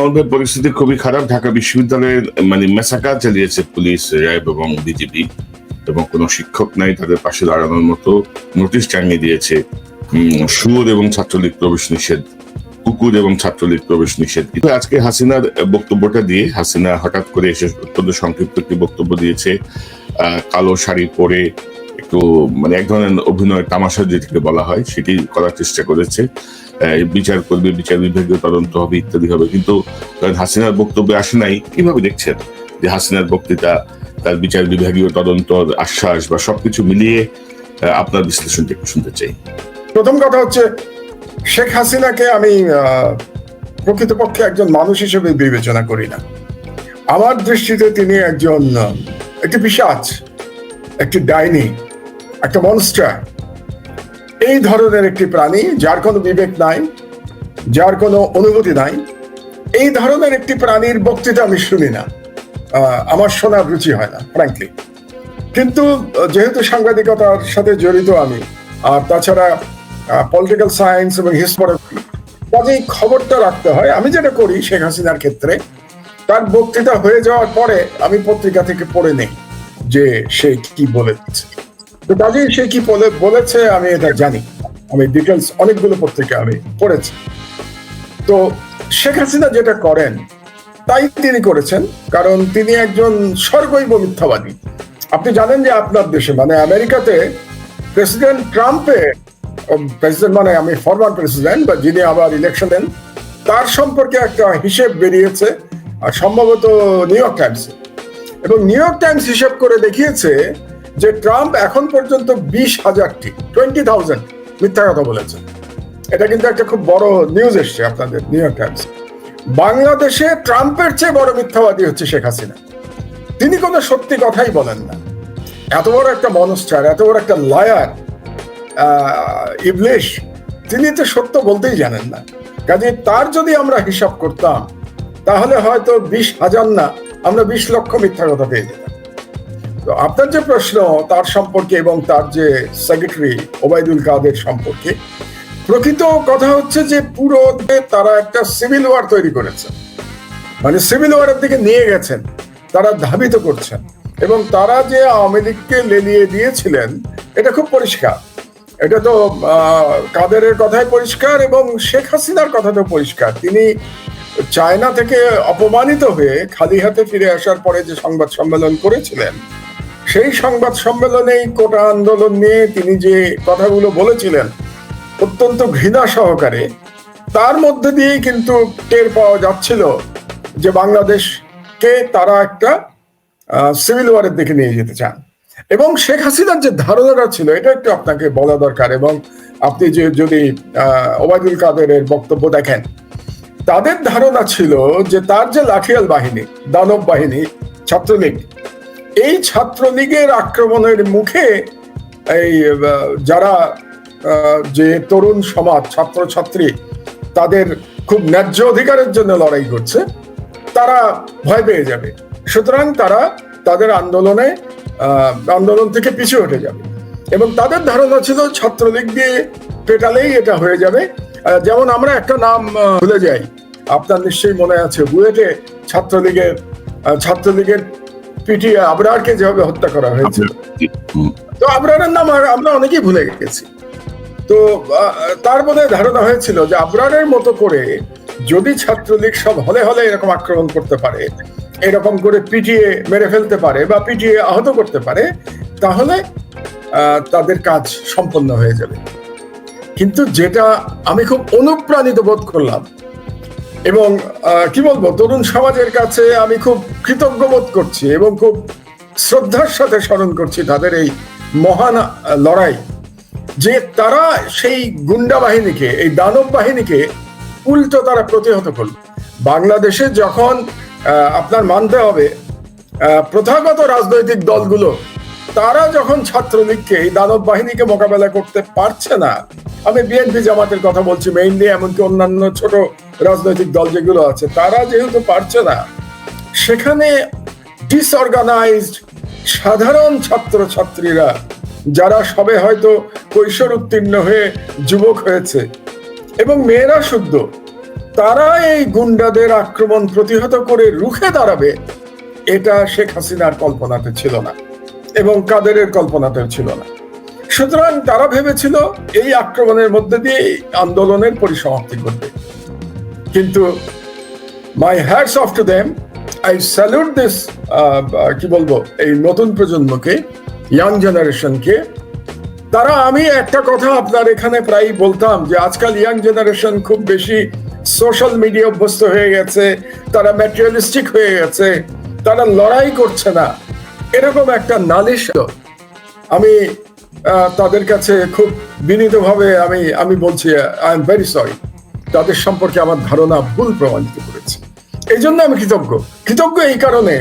আমাদের পরিস্থিতি খুবই খারাপ। ঢাকা বিশ্ববিদ্যালয়ের মানে মেসাকার চালিয়েছে পুলিশ, র্যাব এবং বিজেপি এবং কোনো শিক্ষক নাই, তাদের পাশে দাঁড়ানোর মতো নোটিশ টাঙিয়ে দিয়েছে। সুর এবং ছাত্রলীগ প্রবেশ নিষেধ, কুকুর এবং ছাত্রলীগ প্রবেশ নিষেধ। কিন্তু আজকে হাসিনার বক্তব্যটা দিয়ে, হাসিনা হঠাৎ করে এসে অত্যন্ত সংক্ষিপ্ত একটি বক্তব্য দিয়েছে কালো শাড়ি পরে একটু মানে এক ধরনের অভিনয় তামাশা যেটাকে বলা হয়, সেটি করার চেষ্টা করেছে। বিচার করবে, বিচার বিভাগীয় তদন্ত হবে, ইত্যাদি হবে। কিন্তু হাসিনার বক্তব্যে আসে নাই, কীভাবে দেখছেন যে হাসিনার বক্তৃতা, তার বিচার বিভাগীয় তদন্ত আশ্বাস বা সবকিছু মিলিয়ে আপনার বিশ্লেষণটা একটু শুনতে চাই। প্রথম কথা হচ্ছে, শেখ হাসিনাকে আমি প্রকৃতপক্ষে একজন মানুষ হিসেবে বিবেচনা করি না। আমার দৃষ্টিতে তিনি একজন, একটি পিসাচ একটি ডাইনি। একটা মনস্টার। এই ধরনের একটি প্রাণী, যার কোনো বিবেক নাই, যার কোনো অনুভূতি নাই, এই ধরনের একটি প্রাণীর বক্তৃতা আমি শুনি না। আমার শোনার রুচি হয় না ফ্র্যাঙ্কলি কিন্তু যেহেতু সাংবাদিকতার সাথে জড়িত আমি, আর তাছাড়া পলিটিক্যাল সায়েন্স এবং হিস্টোরি কাজেই খবরটা রাখতে হয়। আমি যেটা করি শেখ হাসিনার ক্ষেত্রে, তার বক্তৃতা হয়ে যাওয়ার পরে আমি পত্রিকা থেকে পড়ে নেই যে সে কি বলেছে তো কাজেই সে কি বলে, বলেছে? আমি এটা জানি। আমি ডিটেলস অনেকগুলো পত্রিকা আমি পড়েছি। তো শেখ হাসিনা যেটা করেন, তাই তিনি করেছেন, কারণ তিনি একজন স্বর্গৈব মিথ্যাবাদী। আপনি জানেন যে আপনার দেশে মানে আমেরিকাতে প্রেসিডেন্ট ট্রাম্পের প্রেসিডেন্ট মানে আমি ফরমার প্রেসিডেন্ট বা যিনি আবার ইলেকশন দেন তার সম্পর্কে একটা হিসেব বেরিয়েছে, আর সম্ভবত নিউ ইয়র্ক টাইমসে এবং নিউ ইয়র্ক টাইমস হিসেব করে দেখিয়েছে যে ট্রাম্প এখন পর্যন্ত বিশ হাজারটি টোয়েন্টি থাউজেন্ড মিথ্যা কথা বলেছে। এটা কিন্তু একটা খুব বড় নিউজ এসছে আপনাদের নিউ ইয়র্ক টাইমস বাংলাদেশে ট্রাম্পের চেয়ে বড় মিথ্যাবাদী হচ্ছে শেখ হাসিনা। তিনি কোনো সত্যি কথাই বলেন না। এত বড় একটা মনস্টার এত বড় একটা লয়ার ইবলিশ, তিনি তো সত্য বলতেই জানেন না। কাজে তার যদি আমরা হিসাব করতাম, তাহলে হয়তো বিশ হাজার না, আমরা বিশ লক্ষ মিথ্যা কথা পেয়ে যেতাম। আপনার যে প্রশ্ন তার সম্পর্কে এবং তার যে সেক্রেটারি ওবায়দুল কাদের সম্পর্কে, প্রকৃত কথা হচ্ছে যে পুরো তারা একটা সিভিল ওয়ার তৈরি করেছে। মানে সিভিল ওয়ারের দিকে নিয়ে গেছেন, তারা ধাবিত করছেন এবং তারা যে আওয়ামী লীগকে লেলিয়ে দিয়েছিলেন, এটা খুব পরিষ্কার। এটা তো কাদেরের কথাই পরিষ্কার এবং শেখ হাসিনার কথাটাও পরিষ্কার। তিনি চায়না থেকে অপমানিত হয়ে খালি হাতে ফিরে আসার পরে যে সংবাদ সম্মেলন করেছিলেন সেই সংবাদ সম্মেলনেই কোটা আন্দোলন নিয়ে তিনি যে কথাগুলো বলেছিলেন, অত্যন্ত ঘৃণা সহকারে, তার মধ্যে দিয়েই কিন্তু টের পাওয়া যাচ্ছিল যে বাংলাদেশকে তারা একটা সিভিল ওয়ারের দিকে নিয়ে যেতে চান। এবং শেখ হাসিনার যে ধারণাটা ছিল, এটা একটু আপনাকে বলা দরকার এবং আপনি যে, যদি ওবায়দুল কাদেরের বক্তব্য দেখেন, তাদের ধারণা ছিল যে তার যে লাঠিয়াল বাহিনী, দানব বাহিনী, ছাত্রলীগ এই ছাত্রলীগের আক্রমণের মুখে এই যারা যে তরুণ সমাজ, ছাত্রছাত্রী, তাদের খুব ন্যায্য অধিকারের জন্য লড়াই করছে, তারা ভয় পেয়ে যাবে। সুতরাং তারা তাদের আন্দোলনে আন্দোলন থেকে পিছু হটে যাবে। এবং তাদের ধারণা ছিল ছাত্রলীগ দিয়ে পেটালেই এটা হয়ে যাবে। যেমন আমরা একটা নাম ভুলে যাই। আপনার নিশ্চয়ই মনে আছে, বুয়েটে ছাত্রলীগের ছাত্রলীগের পিটিয়ে আবরারকে যেভাবে হত্যা করা হয়েছিল তো আবরারের নাম আমরা অনেকেই ভুলে গেছি। তো তার মধ্যে ধারণা হয়েছিল যে আবরারের মতো করে যদি ছাত্রলীগ সব হলে হলে এরকম আক্রমণ করতে পারে এরকম করে পিটিয়ে মেরে ফেলতে পারে বা পিটিয়ে আহত করতে পারে তাহলে আহ, তাদের কাজ সম্পন্ন হয়ে যাবে। কিন্তু যেটা আমি খুব অনুপ্রাণিত বোধ করলাম এবং কি বলব, তরুণ সমাজের কাছে আমি খুব কৃতজ্ঞ বোধ করছি এবং খুব শ্রদ্ধার সাথে স্মরণ করছি তাদের এই মহান লড়াই। যে তারা সেই গুন্ডা বাহিনীকে, এই দানব বাহিনীকে উল্টো তারা প্রতিহত করল। বাংলাদেশে যখন আপনার মানতে হবে প্রথাগত রাজনৈতিক দলগুলো, তারা যখন ছাত্রলীগকে, এই দানব বাহিনীকে মোকাবেলা করতে পারছে না, আমি বিএনপি জামাতের কথা বলছি মেইনলি এমনকি অন্যান্য ছোট রাজনৈতিক দল যেগুলো আছে, তারা যেহেতু পারছে না, সেখানে ডিসঅর্গানাইজড সাধারণ ছাত্র ছাত্রীরা যারা সবে হয়তো কৈশোর উত্তীর্ণ হয়ে যুবক হয়েছে এবং মেয়েরা শুদ্ধ, তারা এই গুন্ডাদের আক্রমণ প্রতিহত করে রুখে দাঁড়াবে, এটা শেখ হাসিনার কল্পনাতে ছিল না এবং কাদেরের কল্পনাতে ছিল না। সুতরাং তারা ভেবেছিল এই আক্রমণের মধ্যে দিয়ে আন্দোলনের পরিসমাপ্তি করবে কিন্তু my hats off to them I salute this কি বলব, এই নতুন প্রজন্মকে ইয়াং জেনারেশনকে তারা, আমি একটা কথা আপনার এখানে প্রায় বলতাম যে আজকাল ইয়াং জেনারেশন খুব বেশি সোশ্যাল মিডিয়া অভ্যস্ত হয়ে গেছে, তারা ম্যাটেরিয়ালিস্টিক হয়ে গেছে, তারা লড়াই করছে না। এরকম একটা নালিশ আমি তাদের কাছে খুব বিনীতভাবে আমি আমি বলছি আই এম ভেরি সরি তাদের সম্পর্কে আমার ধারণা ভুল প্রমাণিত করেছে। এই জন্য আমি কৃতজ্ঞ। কৃতজ্ঞ এই কারণে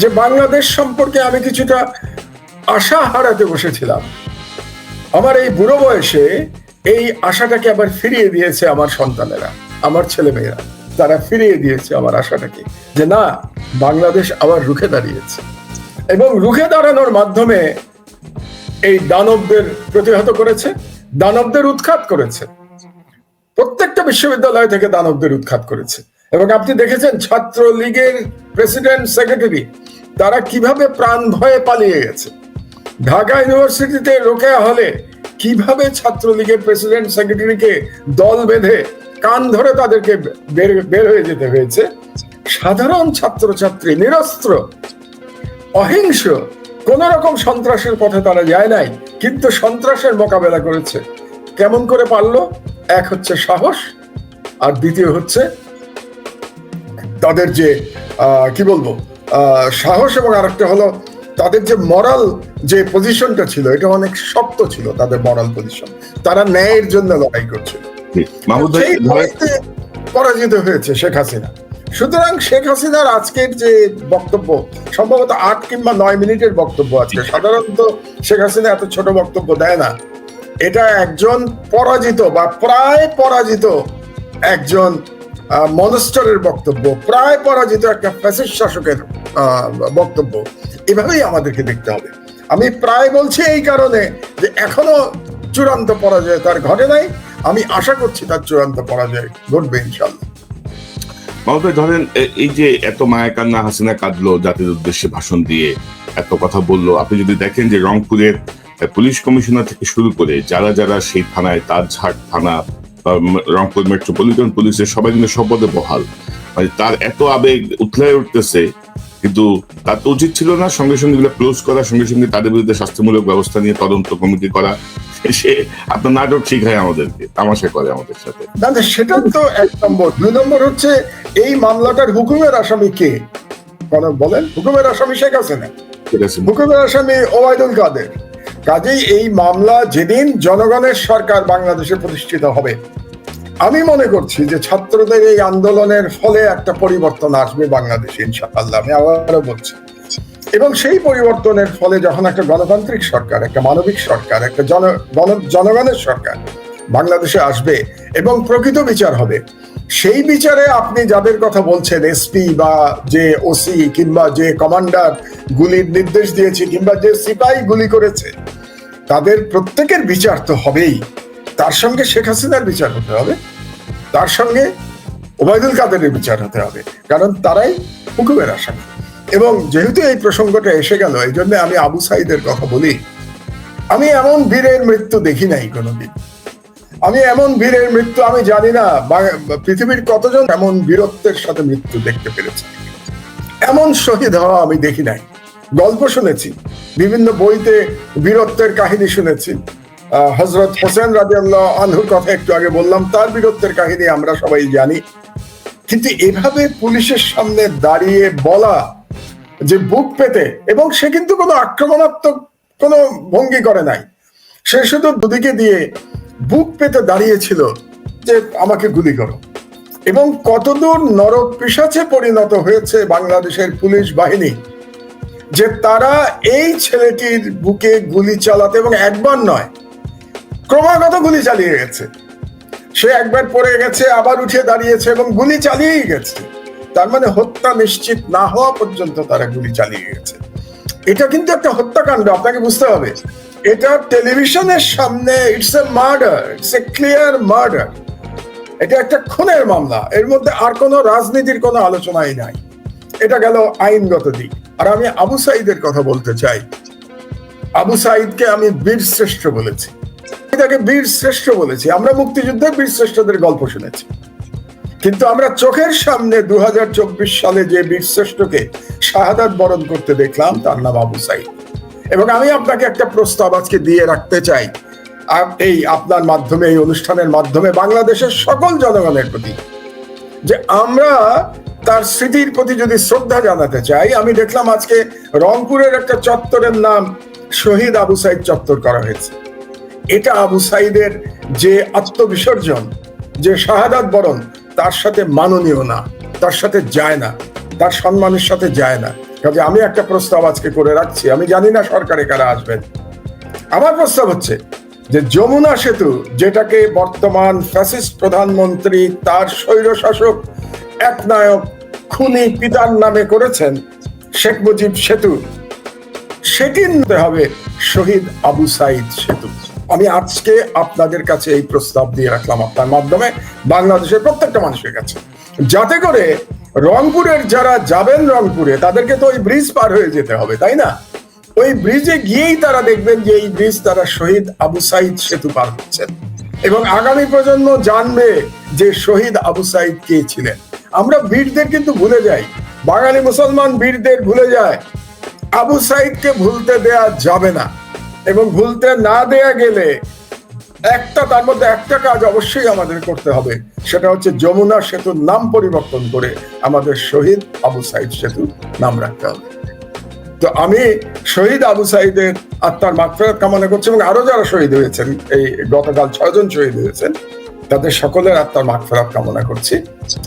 যে বাংলাদেশ সম্পর্কে আমি কিছুটা আশা হারাতে বসেছিলাম। আমার এই বুড়ো বয়সে এই আশাটাকে আবার ফিরিয়ে দিয়েছে আমার সন্তানেরা, আমার ছেলেমেয়েরা। তারা ফিরিয়ে দিয়েছে আমার আশাটাকে যে না, বাংলাদেশ আবার রুখে দাঁড়িয়েছে। এবং রুখে দাঁড়ানোর মাধ্যমে এই দানবদের প্রতিহত করেছে, দানবদের উৎখাত করেছে। প্রত্যেকটা বিশ্ববিদ্যালয় থেকে দানবদের উৎখাত করেছে। এবং আপনি দেখেছেন ছাত্র লীগের প্রেসিডেন্ট সেক্রেটারি, তারা কীভাবে প্রাণ ভয়ে পালিয়ে গেছে। ঢাকা ইউনিভার্সিটিতে রোকেয়া হলে কীভাবে ছাত্রলীগের প্রেসিডেন্ট সেক্রেটারিকে দল বেঁধে কান ধরে তাদেরকে বের বের হয়ে যেতে হয়েছে? সাধারণ ছাত্রছাত্রী নিরস্ত্র, অহিংস কোন রকম সন্ত্রাসের পথে তারা যায় নাই, কিন্তু সন্ত্রাসের মোকাবেলা করেছে। কেমন করে পারল? এক হচ্ছে সাহস আর দ্বিতীয় হচ্ছে তাদের যে কি বলব সাহস এবং আরেকটা হলো তাদের যে মরাল যে পজিশনটা ছিল এটা অনেক শক্ত ছিল তাদের মরাল পজিশন তারা ন্যায়ের জন্য লড়াই করছিল লড়াইতে পরাজিত হয়েছে শেখ হাসিনা। সুতরাং শেখ হাসিনার আজকের যে বক্তব্য সম্ভবত আট কিংবা নয় মিনিটের বক্তব্য আজকে। সাধারণত শেখ হাসিনা এত ছোট বক্তব্য দেয় না। এটা একজন পরাজিত বা প্রায় পরাজিত একজন মনস্টারের বক্তব্য, প্রায় পরাজিত একটা ফ্যাসিস্ট শাসকের বক্তব্য। এভাবেই আমাদেরকে দেখতে হবে। আমি প্রায় বলছি এই কারণে যে এখনও চূড়ান্ত পরাজয় তার ঘটে নাই। আমি আশা করছি তার চূড়ান্ত পরাজয় ঘটবে ইনশাল্লাহ মাহমুদ ধরেন এই যে এত মায়া কান্না হাসিনা কাঁদলো জাতির উদ্দেশ্যে ভাষণ দিয়ে, এত কথা বলল। আপনি যদি দেখেন যে রংপুরের পুলিশ কমিশনার থেকে শুরু করে যারা যারা সেই থানায় তাজঝাট থানা বা রংপুর মেট্রোপলিটন পুলিশের সবাই কিন্তু শপথে বহাল। মানে তার এত আবেগ উথলাই উঠতেছে কিন্তু তার তো উচিত ছিল না সঙ্গে সঙ্গে এগুলো ক্লোজ করা সঙ্গে সঙ্গে তাদের বিরুদ্ধে শাস্তিমূলক ব্যবস্থা নিয়ে তদন্ত কমিটি করা। সে আপনার নাটক শিখায় আমাদেরকে তামাশা করে আমাদের সাথে। না সেটা তো এক নম্বর। দুই নম্বর হচ্ছে এই মামলাটার হুকুমের আসামি কে? কোন বলেন হুকুমের আসামি শেখ হাসিনা। ঠিক আছে হুকুমের আসামি ওবায়দুল কাদের। কাজেই এই মামলা যেদিন জনগণের সরকার বাংলাদেশে প্রতিষ্ঠিত হবে। আমি মনে করছি যে ছাত্রদের এই আন্দোলনের ফলে একটা পরিবর্তন আসবে বাংলাদেশে, ইনশাআল্লাহ। আমি আবারও বলছি। এবং সেই পরিবর্তনের ফলে যখন একটা গণতান্ত্রিক সরকার, একটা মানবিক সরকার, একটা জন জনগণের সরকার বাংলাদেশে আসবে এবং প্রকৃত বিচার হবে সেই বিচারে আপনি যাদের কথা বলছেন এসপি বা যে ওসি কিংবা যে কমান্ডার গুলির নির্দেশ দিয়েছে কিংবা যে সিপাহী গুলি করেছে, তাদের প্রত্যেকের বিচার তো হবেই। তার সঙ্গে শেখ হাসিনার বিচার হতে হবে। তার সঙ্গে ওবায়দুল কাদেরের বিচার হতে হবে, কারণ তারাই হুকুমের আসামি। এবং যেহেতু এই প্রসঙ্গটা এসে গেল, এই জন্য আমি আবু সাইদের কথা বলি। আমি এমন বীরের মৃত্যু দেখি নাই কোনোদিন। আমি এমন বীরের মৃত্যু, আমি জানি না পৃথিবীর কতজন এমন বীরত্বের সাথে মৃত্যু দেখতে পেরেছে। এমন শহীদ হওয়া আমি দেখি নাই। গল্প শুনেছি, বিভিন্ন বইতে বীরত্বের কাহিনী শুনেছি। হজরত হোসেন রাজিয়াল্লাহ আনহুর কথা একটু আগে বললাম, তার বীরত্বের কাহিনী আমরা সবাই জানি। কিন্তু এভাবে পুলিশের সামনে দাঁড়িয়ে বলা যে বুক পেতে, এবং সে কিন্তু কোনো আক্রমণাত্মক কোনো ভঙ্গি করে নাই। সে শুধু দুদিকে দিয়ে বুক পেতে দাঁড়িয়েছিল যে আমাকে গুলি করো। এবং কতদূর নরক পিসাচে পরিণত হয়েছে বাংলাদেশের পুলিশ বাহিনী যে তারা এই ছেলেটির বুকে গুলি চালাতে এবং একবার নয়, ক্রমাগত গুলি চালিয়ে গেছে। সে একবার পড়ে গেছে, আবার উঠে দাঁড়িয়েছে এবং গুলি চালিয়েই গেছে। তার মানে হত্যা নিশ্চিত না হওয়া পর্যন্ত তারা গুলি চালিয়ে গেছে। এটা কিন্তু একটা হত্যাকাণ্ড, আপনাকে বুঝতে হবে। এটা টেলিভিশনের সামনে it's a murder it's a clear murder এটা একটা খুনের মামলা, এর মধ্যে আর কোনো রাজনীতির কোনো আলোচনাই নাই। এটা গেল আইনগত দিক। আর আমি আবু সাইদের কথা বলতে চাই। আবু সাইদকে আমি বীর শ্রেষ্ঠ বলেছি। তাকে বীর শ্রেষ্ঠ বলেছি। আমরা মুক্তিযুদ্ধে বীর শ্রেষ্ঠদের গল্প শুনেছি। কিন্তু আমরা চোখের সামনে দু হাজার চব্বিশ সালে যে বীর শ্রেষ্ঠকে শাহাদাত বরণ করতে দেখলাম, তার নাম আবু সাইদ। এবং আমি আপনাকে একটা প্রস্তাব আজকে দিয়ে রাখতে চাই। এই আপনার মাধ্যমে, এই অনুষ্ঠানের মাধ্যমে বাংলাদেশের সকল জনগণের প্রতি। যে আমরা তার স্মৃতির প্রতি যদি শ্রদ্ধা জানাতে চাই, আমি দেখলাম আজকে রংপুরের একটা চত্বরের নাম শহীদ আবু সাইদ চত্বর করা হয়েছে। এটা আবু সাইদের যে আত্মবিসর্জন, যে শাহাদাত বরণ, তার সাথে মাননীয় না, তার সাথে যায় না, তার সম্মানের সাথে যায় না। কাজে আমি একটা প্রস্তাব আজকে করে রাখছি, আমি জানি না সরকারে কারা আসবেন। আমার প্রস্তাব হচ্ছে যে যমুনা সেতু, যেটাকে বর্তমান ফ্যাসিস্ট প্রধানমন্ত্রী, তার স্বৈরশাসক একনায়ক খুনি পিতার নামে করেছেন, শেখ মুজিব সেতু। সেটি নিতে হবে শহীদ আবু সাইদ সেতু। আমি আজকে আপনাদের কাছে এই প্রস্তাব দিয়ে রাখলাম আপনার মাধ্যমে, বাংলাদেশের প্রত্যেকটা মানুষের কাছে। যাতে করে রংপুরের যারা যাবেন রংপুরে, তাদেরকে তো ওই ব্রিজ পার হয়ে যেতে হবে, তাই না? ওই ব্রিজে গিয়েই তারা দেখবেন যে এই ব্রিজ তারা শহীদ আবু সাইদ সেতু পার হচ্ছেন। এবং আগামী প্রজন্ম জানবে যে শহীদ আবু সাইদ কে ছিলেন। আমরা বীরদের কিন্তু ভুলে যাই। বাঙালি মুসলমান বীরদের ভুলে যায়। আবু সাইদকে ভুলতে দেয়া যাবে না। এবং ভুলতে না দেয়া গেলে একটা, তার মধ্যে একটা কাজ অবশ্যই আমাদের করতে হবে। সেটা হচ্ছে যমুনা সেতুর নাম পরিবর্তন করে আমাদের শহীদ আবু সাইদ সেতু নাম রাখতে হবে। তো আমি শহীদ আবু সাইদের আত্মার মাগফিরাত কামনা করছি এবং আরও যারা শহীদ হয়েছেন, এই গতকাল ছয়জন শহীদ হয়েছেন, তাদের সকলের আত্মার মাগফিরাত কামনা করছি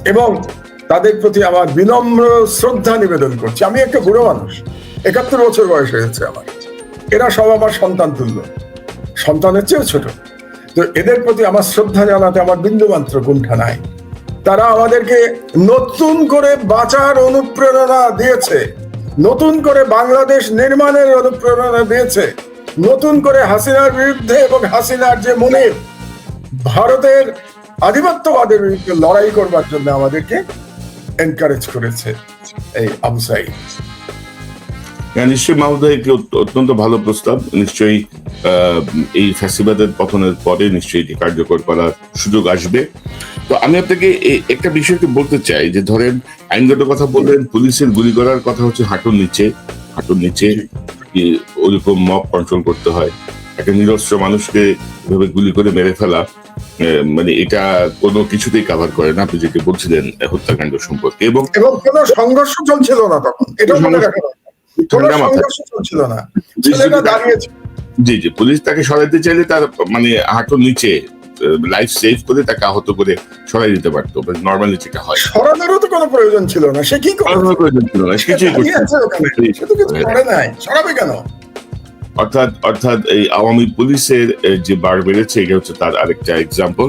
এবং তাদের প্রতি আমার বিনম্র শ্রদ্ধা নিবেদন করছি। আমি একটা বুড়ো মানুষ, একাত্তর বছর বয়স হয়েছে আমার। এরা সব আমার সন্তান তুল্য। সন্তানের চেয়েও ছোট। তো এদের প্রতি আমার শ্রদ্ধা জানাতে আমার বিন্দুমাত্র কুণ্ঠা নাই। তারা আমাদেরকে নতুন করে বাঁচার অনুপ্রেরণা দিয়েছে। নতুন করে বাংলাদেশ নির্মাণের অনুপ্রেরণা দিয়েছে। নতুন করে হাসিনার বিরুদ্ধে এবং হাসিনার যে মনের, ভারতের আধিপত্যবাদের বিরুদ্ধে লড়াই করবার জন্য আমাদেরকে এনকারেজ করেছে এই আবু সাইদ। নিশ্চয়ই মাহমুদা একটি অত্যন্ত ভালো প্রস্তাব। নিশ্চয়ই এই ফ্যাসিবাদের পতনের পরে নিশ্চয়ই এটি কার্যকর করার সুযোগ আসবে। তো আমি আপনাকে একটা বিষয় একটু বলতে চাই যে ধরেন আইনগত কথা বললেন পুলিশের গুলি করার কথা হচ্ছে হাঁটুর নিচে। হাঁটুর নিচে ওইরকম মব কন্ট্রোল করতে হয়? একটা নিরস্ত্র মানুষকে এভাবে গুলি করে মেরে ফেলা মানে এটা কোনো কিছুতেই কাভার করে না আপনি যেটি বলছিলেন হত্যাকাণ্ড সম্পর্কে। এবং এবং কোনো সংঘর্ষ চলছিল না তখন। এটা চলছিল না। ছেলেটা দাঁড়িয়েছে জি জি পুলিশ তাকে সরাইতে চাইলে তার মানে হাঁটুর নিচে লাইফ সেভ করে তাকে আহত করে সরাই দিতে পারতো। নর্মালি যেটা হয়। সরানোরও তো কোনো প্রয়োজন ছিল না। সে কি করে প্রয়োজন ছিল না, কিছুই কিছু করে নাই। সরাবে কেন? অর্থাৎ অর্থাৎ এই আওয়ামী পুলিশের যে বার বেড়েছে এটা হচ্ছে তার আরেকটা এক্সাম্পল